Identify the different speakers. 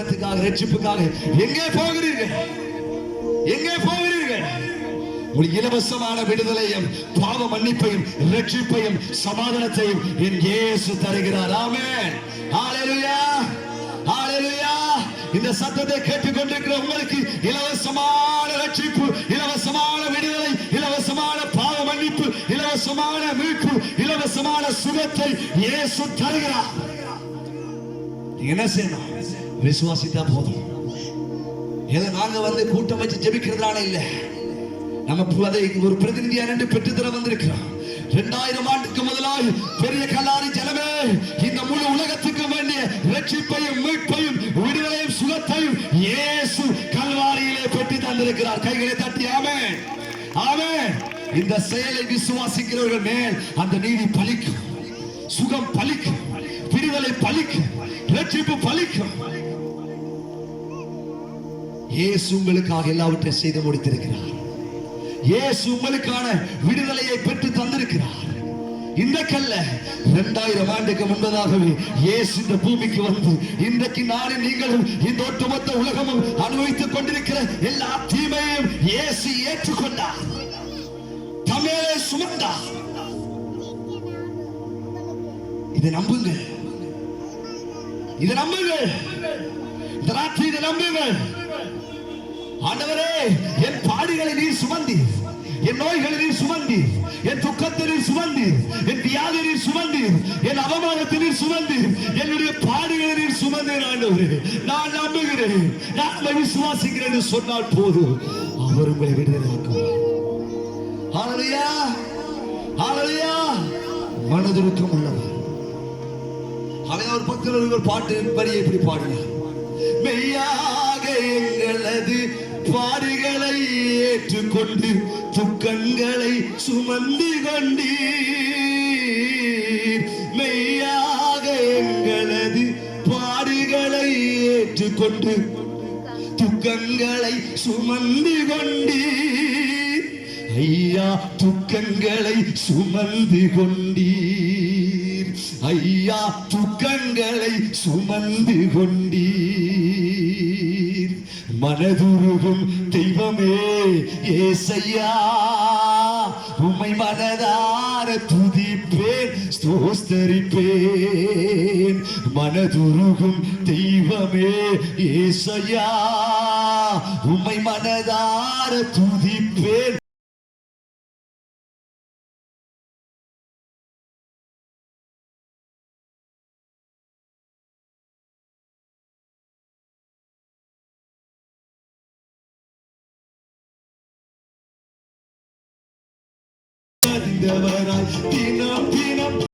Speaker 1: வசனத்துக்காக ரட்சிப்புக்காக எங்கே போகிறீர்கள்? எங்கே போகிறீர்கள்? ஒரு இலவசமான விடுதலையும் பாவ மன்னிப்பையும் ரட்சிப்பையும் சமாதானத்தையும் என் இயேசு தருகிறார். ஆமென். ஹalleluya. ஹalleluya. இந்த சத்தத்தை கேட்டுக்கொண்டிருக்கிற உங்களுக்கு இலவசமான ரட்சிப்பு இலவசமான விடுதலை இலவசமான பாவ மன்னிப்பு இலவசமான மீட்பு இலவசமான சுகத்தை இயேசு தருகிறார். என்ன செய்யணும்? விசுவாசித்தா போதும். ஏதோ நாங்க வந்து கூட்டம் வச்சு ஜெபிக்கிறதுனால இல்ல? நம்ம அதை ஒரு பிரதிநிதியா நின்று தர வந்திருக்கிறோம் இரண்டாயிரம் ஆண்டுக்கு முதலாய் பெரிய கல்லாரி ஜனமே இந்த முழு உலகத்துக்கு வேண்டிய ரட்சிப்பையும் மீட்பையும் விடுதலையும் சுகத்தையும் இயேசு கல்வாரியிலே பெற்று தந்திருக்கிறார். கைகளை தட்டி ஆமே ஆமே இந்த செயலை விசுவாசிக்கிறவர்கள் மேல் அந்த நீதி பலிக்கும். சுகம் பலிக்கும். விடுதலை பலிக்கும் ரட்சிப்பு பலிக்கும். இயேசு உங்களுக்காக எல்லாவற்றையும் செய்து முடித்திருக்கிறார். இயேசு உங்களுக்கான விடுதலையை பெற்று தந்திருக்கிறார். இந்த கல்ல இரண்டாயிரம் ஆண்டுக்கு முன்பதாகவே இயேசு இந்த பூமிக்கு வந்து இன்றைக்கு நானும் நீங்களும் இந்த ஒட்டுமொத்த உலகமும் அனுபவித்துக் கொண்டிருக்கிற எல்லா தீமையையும் இயேசு ஏற்றுக்கொண்டார். தமிழை சுமந்தார். இதை நம்புங்கள் இது நம்புங்கள். இந்த ராத்திரி இதை நம்புங்கள். ஆண்டவரே என் பாடுகளை நீ சுமந்தீர் என் நோய்களை நீ சுமந்தீர் என் துக்கத்தை நீ சுமந்தீர் என் வியாதி நீ சுமந்தீர் என் அவமானத்தை நீ சுமந்தீர் என்னுடைய பாடுகளை நீ சுமந்தீர் ஆண்டவரே. நான் நம்புகிறேன். நான் விசுவாசிக்கிறேன் என்று சொன்னால் போதும். அவர் உங்களை விடுதலாக்குவார் ஆலையா ஆலையா மனதுருக்கம் உள்ளவர். ஒரு பக்கத்தில் ஒரு பாட்டு வரியை இப்படி பாடினார் மெய்யாக எங்களது பாடுகளை ஏற்றுக்கொண்டு துக்கங்களை சுமந்து கொண்டீர். மெய்யாக எங்களது பாடுகளை ஏற்றுக்கொண்டு துக்கங்களை சுமந்து கொண்டீர். ஐயா துக்கங்களை சுமந்து கொண்டீர். ஐயா துக்கங்களை சுமந்து கொண்டீர். மனதுருகும் தெய்வமே ஏசையா உம்மை மனதார துதிப்பேன் ஸ்தோஸ்தரிப்பேன். மனதுருகும் தெய்வமே ஏசையா உம்மை மனதார துதிப்பேன் ചെയ്തവരായി. ദിനം ദിനം